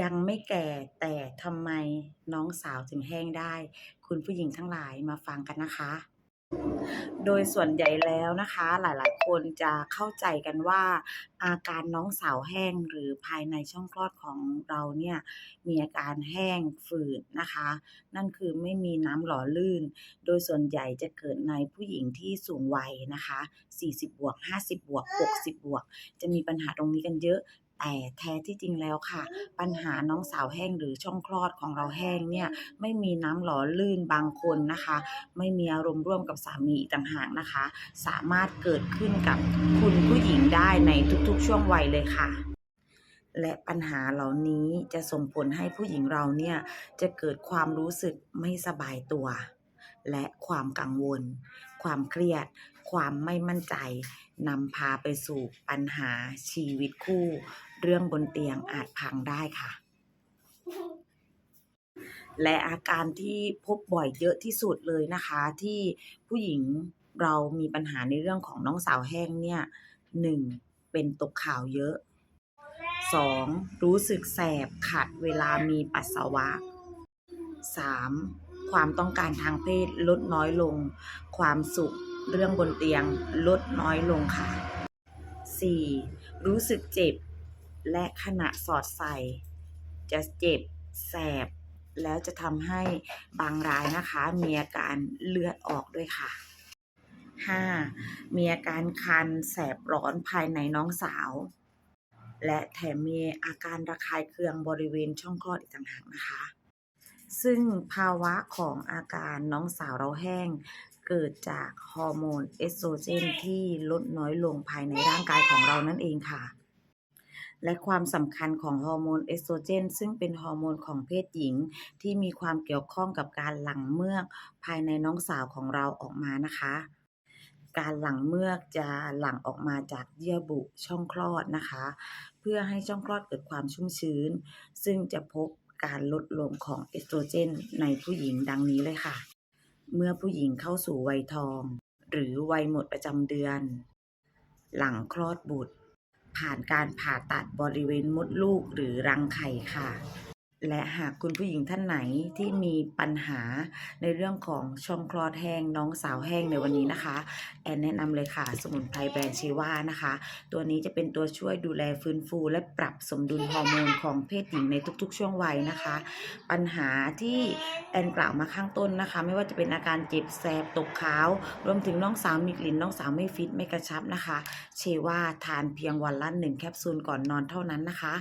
ยังไม่แก่แต่ทำไมน้องสาวถึงแห้งได้ คุณผู้หญิงทั้งหลายมาฟังกันนะคะ โดยส่วนใหญ่แล้วนะคะ หลายๆ คนจะเข้าใจกันว่า อาการน้องสาวแห้งหรือภายในช่องคลอดของเราเนี่ยมีอาการแห้งฝืดนะคะ นั่นคือไม่มีน้ำหล่อลื่น โดยส่วนใหญ่จะเกิดในผู้หญิงที่สูงวัยนะคะ 40 บวก 50 บวก 60 บวก จะมีปัญหาตรงนี้กันเยอะ แต่แท้ที่จริงแล้วค่ะ ปัญหาน้องสาวแห้งหรือช่องคลอดของเราแห้งเนี่ยไม่มีน้ำหล่อลื่นบางคนนะคะ ไม่มีอารมณ์ร่วมกับสามีอีกต่างหากนะคะ สามารถเกิดขึ้นกับคุณผู้หญิงได้ในทุกๆ ช่วงวัยเลยค่ะและปัญหาเหล่านี้จะส่งผลให้ผู้หญิงเราเนี่ยจะเกิดความรู้สึกไม่สบายตัว และความกังวล ความเครียด ความไม่มั่นใจนำพาไปสู่ปัญหาชีวิตคู่ เรื่องบนเตียงอาจพังได้ค่ะ และอาการที่พบบ่อยเยอะที่สุดเลยนะคะ ที่ผู้หญิงเรามีปัญหาในเรื่องของน้องสาวแห้งเนี่ย 1. เป็นตกขาวเยอะ 2. รู้สึกแสบขัดเวลามีปัสสาวะ 3. ความต้องการทางเพศลดน้อยลง ความสุขเรื่องบนเตียงลดน้อยลงค่ะ 4. รู้สึกเจ็บ และขณะสอดใส่ จะเจ็บ แสบ แล้วจะทำให้บางรายนะคะ มีอาการเลือดออกด้วยค่ะ 5. มีอาการคันแสบร้อนภายในน้องสาว และแถมมีอาการระคายเคืองบริเวณช่องคลอดอีกต่างหากนะคะ ซึ่งภาวะของอาการน้องสาวเราแห้ง เกิดจากฮอร์โมนเอสโตรเจนที่ลดน้อยลงภายในร่างกายของเรานั่นเองค่ะ และความสำคัญของฮอร์โมนเอสโตรเจน ซึ่งเป็นฮอร์โมนของเพศหญิง ที่มีความเกี่ยวข้องกับการหลั่งเมือกภายในน้องสาวของเราออกมานะคะการหลั่งเมือกจะหลั่งออกมาจากเยื่อบุช่องคลอดนะคะ เพื่อให้ช่องคลอดเกิดความชุ่มชื้น ซึ่งจะพบ การลดลงของเอสโตรเจนในผู้หญิงดังนี้เลยค่ะ เมื่อผู้หญิงเข้าสู่วัยทอง หรือวัยหมดประจำเดือน หลังคลอดบุตร ผ่านการผ่าตัดบริเวณมดลูกหรือรังไข่ค่ะ และหากคุณผู้หญิงท่านไหนที่มีปัญหาในเรื่องของช่องคลอดแห้งน้องสาวแห้งในวันนี้นะคะ แอนแนะนำเลยค่ะ สมุนไพรแบรนด์เชว่านะคะ ตัวนี้จะเป็นตัวช่วยดูแลฟื้นฟู และปรับสมดุลฮอร์โมนของเพศหญิงในทุกๆ ช่วงวัยนะคะ ปัญหาที่แอนกล่าวมาข้างต้นนะคะ ไม่ว่าจะเป็นอาการเจ็บแสบตกขาว รวมถึงน้องสาวมีกลิ่นน้องสาวไม่ฟิตไม่กระชับนะคะ เชว่าทานเพียงวันละหนึ่งแคปซูลก่อนนอนเท่านั้นนะคะ